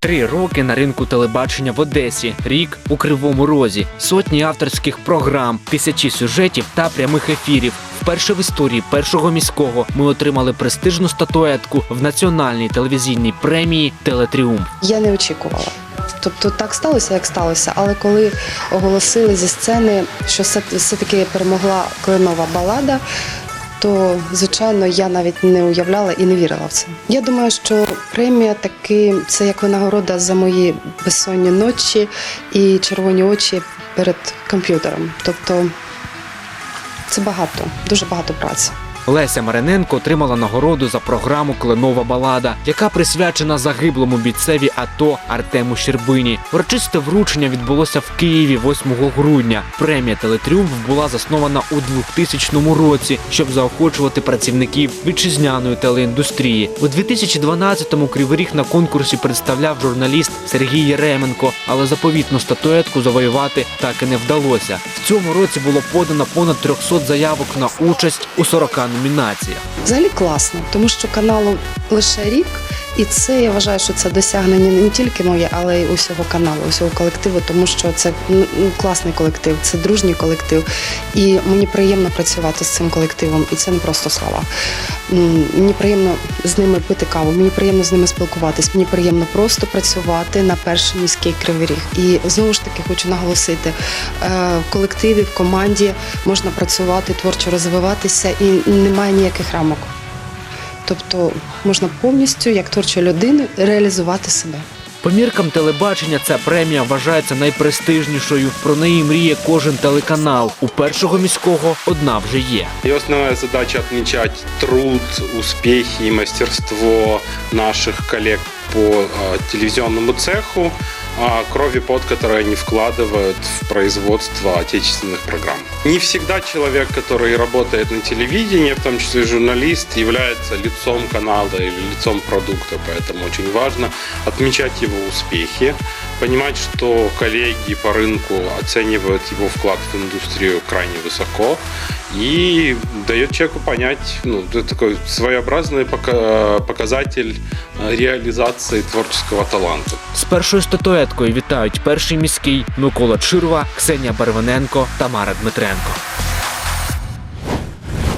Три роки на ринку телебачення в Одесі, рік у Кривому Розі, сотні авторських програм, тисячі сюжетів та прямих ефірів. Вперше в історії першого міського ми отримали престижну статуетку в національній телевізійній премії Телетріумф. Я не очікувала. Тобто так сталося, як сталося. Але коли оголосили зі сцени, що все- все-таки перемогла кленова балада, то звичайно я навіть не уявляла і не вірила в це. Я думаю, що премія таки це як винагорода за мої безсонні ночі і червоні очі перед комп'ютером. Тобто це багато, дуже багато праці. Леся Мариненко отримала нагороду за програму Кленова балада, яка присвячена загиблому бійцеві АТО Артему Щербині. Урочисте вручення відбулося в Києві 8 грудня. Премія Телетріумф була заснована у 2000 році, щоб заохочувати працівників вітчизняної телеіндустрії. У 2012-му Кривий Ріг на конкурсі представляв журналіст Сергій Єременко, але заповітну статуетку завоювати так і не вдалося. В цьому році було подано понад 300 заявок на участь у 40 номінаціях. Взагалі класно, тому що каналу лише рік, і це я вважаю, що це досягнення не тільки моє, але й усього каналу, усього колективу, тому що це ну, ну, класний колектив, це дружній колектив. І мені приємно працювати з цим колективом, і це не просто слова. Мені приємно з ними пити каву, мені приємно з ними спілкуватись, мені приємно просто працювати на перший міський кривий ріг. І знову ж таки хочу наголосити: е, в колективі, в команді можна працювати, творчо розвиватися, і немає ніяких рамок. Тобто можна повністю, як творча людина, реалізувати себе. По міркам телебачення ця премія вважається найпрестижнішою. Про неї мріє кожен телеканал. У першого міського одна вже є. Ее основная задача отмечать труд, успехи и мастерство наших коллег по э, телевизионному цеху, а кровь и пот, которые они вкладывают в производство отечественных программ. Не всегда человек, который работает на телевидении, в том числе журналист, является лицом канала или лицом продукта, поэтому очень важно отмечать его успехи, понимать, что коллеги по рынку оценивают его вклад в индустрию крайне высоко и дает человеку понять, ну, это такой своеобразный пока- показатель э, реализации творческого таланта. З першою статуеткою вітають перший міський Микола Чирва, Ксенія Барвиненко, Тамара Дмитренко.